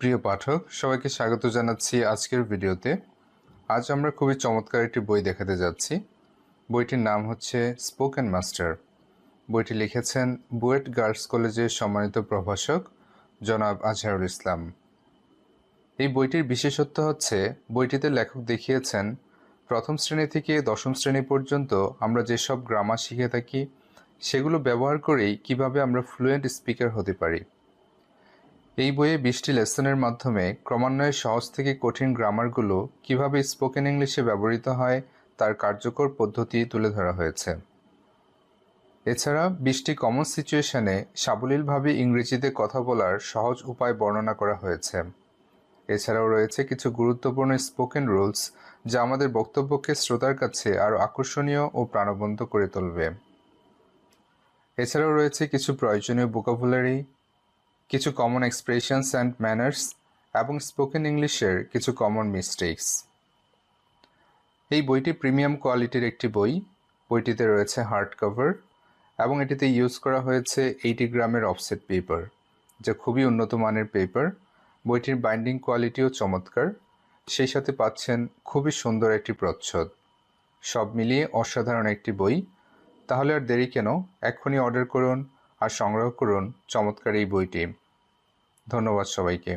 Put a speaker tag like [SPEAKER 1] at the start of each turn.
[SPEAKER 1] প্রিয় পাঠক, সবাইকে স্বাগত জানাচ্ছি আজকের ভিডিওতে। আজ আমরা খুবই চমৎকার একটি বই দেখাতে যাচ্ছি। বইটির নাম হচ্ছে স্পোকেন মাস্টার। বইটি লিখেছেন বুয়েট গার্লস কলেজের সম্মানিত প্রভাষক জনাব আজহারুল ইসলাম। এই বইটির বিশেষত্ব হচ্ছে, বইটিতে লেখক দেখিয়েছেন, প্রথম শ্রেণি থেকে দশম শ্রেণি পর্যন্ত আমরা যেসব গ্রামার শিখে থাকি, সেগুলো ব্যবহার করেই কীভাবে আমরা ফ্লুয়েন্ট স্পিকার হতে পারি। এই বইয়ে বিশটি লেসনের মাধ্যমে ক্রমান্বয়ে সহজ থেকে কঠিন গ্রামারগুলো কীভাবে স্পোকেন ইংলিশে ব্যবহৃত হয়, তার কার্যকর পদ্ধতি তুলে ধরা হয়েছে। এছাড়া বিশটি কমন সিচুয়েশনে সাবলীলভাবে ইংরেজিতে কথা বলার সহজ উপায় বর্ণনা করা হয়েছে। এছাড়াও রয়েছে কিছু গুরুত্বপূর্ণ স্পোকেন রুলস যা আমাদের বক্তব্যকে শ্রোতার কাছে আরও আকর্ষণীয় ও প্রাণবন্ত করে তুলবে। এছাড়াও রয়েছে কিছু প্রয়োজনীয় ভোকাবুলারি কিছু কমন এক্সপ্রেশনস অ্যান্ড ম্যানার্স এবং স্পোকেন ইংলিশের কিছু কমন মিস্টেক্স এই বইটি প্রিমিয়াম কোয়ালিটির একটি বই। বইটিতে রয়েছে হার্ড কভার এবং এটিতে ইউজ করা হয়েছে এইটি গ্রামের অফসেট পেপার যা খুবই উন্নত মানের পেপার বইটির বাইন্ডিং কোয়ালিটিও চমৎকার। সেই সাথে পাচ্ছেন খুবই সুন্দর একটি প্রচ্ছদ। সব মিলিয়ে অসাধারণ একটি বই। তাহলে আর দেরি কেন? এক্ষুনি অর্ডার করুন আর সংগ্রহ করুন চমৎকার এই বইটি। ধন্যবাদ সবাইকে।